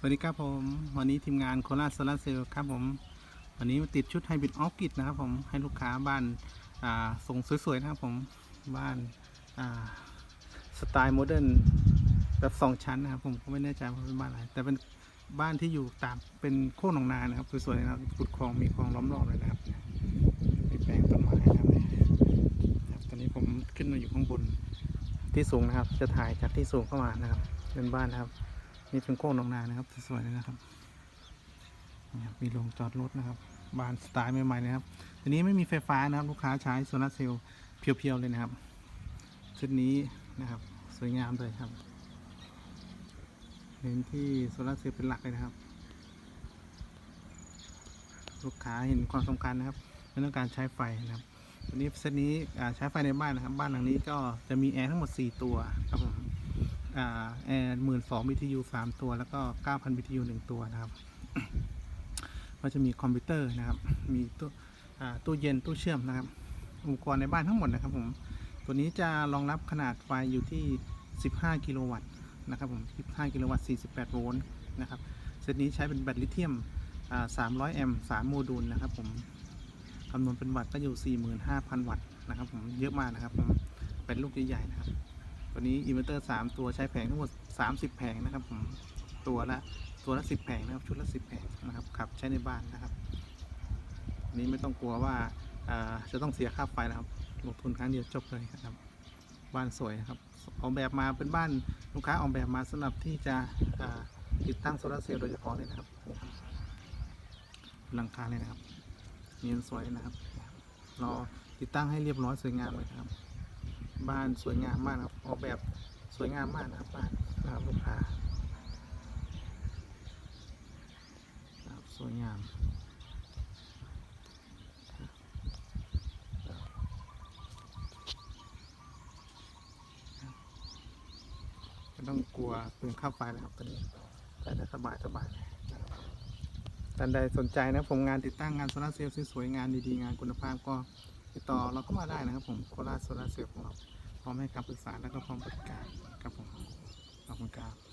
สวัสดีครับผม วันนี้ทีมงานโคราชโซลาเซลล์ครับผม วันนี้มาติดชุดไฮบริดออฟกิดนะครับผมให้ลูกค้าบ้านาส่งสวยๆนะครับผมบ้านาสไตล์โมเดิร์นแบบสองชั้นนะครับผมก็ไม่แน่ใจว่าเป็นบ้านอะไรแต่เป็นบ้านที่อยู่ตามเป็นโค้งหนองนานะครับสวยๆนะครับขุดคลองมีคลองล้อมรอบเลยนะครับมีแปลงต้นไม้นะครับครับตอนนี้ผมขึ้นมาอยู่ข้างบนที่สูงนะครับ จะถ่ายจากที่สูงเข้ามานะครับเป็นบ้านนะครับ นี่เป็นโค้งหนองนานะครับสวยๆเลยนะครับมีโรงจอดรถนะครับบ้านสไตล์ใหม่ๆนะครับทีนี้ไม่มีไฟฟ้านะครับลูกค้าใช้โซลาร์เซลล์เพียวๆเลยนะครับชุดนี้นะครับสวยงามเลยครับเน้นที่โซลาร์เซลล์เป็นหลักเลยนะครับ ลูกค้าเห็นความสำคัญนะครับในเรื่องการใช้ไฟนะครับทีนี้เซตนี้ใช้ไฟในบ้านนะครับ บ้านหลังนี้ก็จะมีแอร์ทั้งหมด 4 ตัวครับผม อ่าแอร์หมื่นสอง BTU สามตัวแล้วก็เก้าพัน BTU หนึ่งตัวนะครับ ก็จะมีคอมพิวเตอร์นะครับ มีตู้อ่าตู้เย็นตู้เชื่อมนะครับ อุปกรณ์ในบ้านทั้งหมดนะครับผม ตัวนี้จะรองรับขนาดไฟอยู่ที่ 15 กิโลวัตต์นะครับผม 15 กิโลวัตต์ 48 โวลต์นะครับเซตนี้ใช้เป็นแบตลิเธียม300 แอมป์3โมดูลนะครับผมคำนวณเป็นวัตต์ก็อยู่ 45,000 วัตต์นะครับผม เยอะมากนะครับผม เป็นลูกใหญ่ๆนะครับ ตัวนี้อินเวอร์เตอร์3ตัวใช้แผงทั้งหมด30แผงนะครับผมตัวละตัวละ10แผงนะครับชุดละ10แผงนะครับขับใช้ในบ้านนะครับนนี้ไม่ต้องกลัวว่าจะต้องเสียค่าไฟนะครับ ลงทุนครั้งเดียวจบเลยนะครับ บ้านสวยนะครับออกแบบมาเป็นบ้านลูกค้าออกแบบมาสำหรับที่จะติดตั้งโซลาร์เซลล์โดยเฉพาะเลยนะครับหลังคาเลยนะครับเนียนสวยนะครับรอติดตั้งให้เรียบร้อยสวยงามเลยครับ บ้านสวยงามมากนะครับออกแบบสวยงามมากนะครับบ้านนะครับลูกค้าครับสวยงามไม่ต้องกลัวเปลืองค่าไฟนะครับตอนนี้ใช้ได้สบายสบายเลยนะครับท่านใดสนใจนะผมงานติดตั้งงานโซลาร์เซลล์สวยๆงานดีๆงานคุณภาพก็ ติดต่อเราก็มาได้นะครับผมโคราชโซลาเซลล์ของเราพร้อมให้คำปรึกษาและก็พร้อมบริการครับผมขอบคุณครับ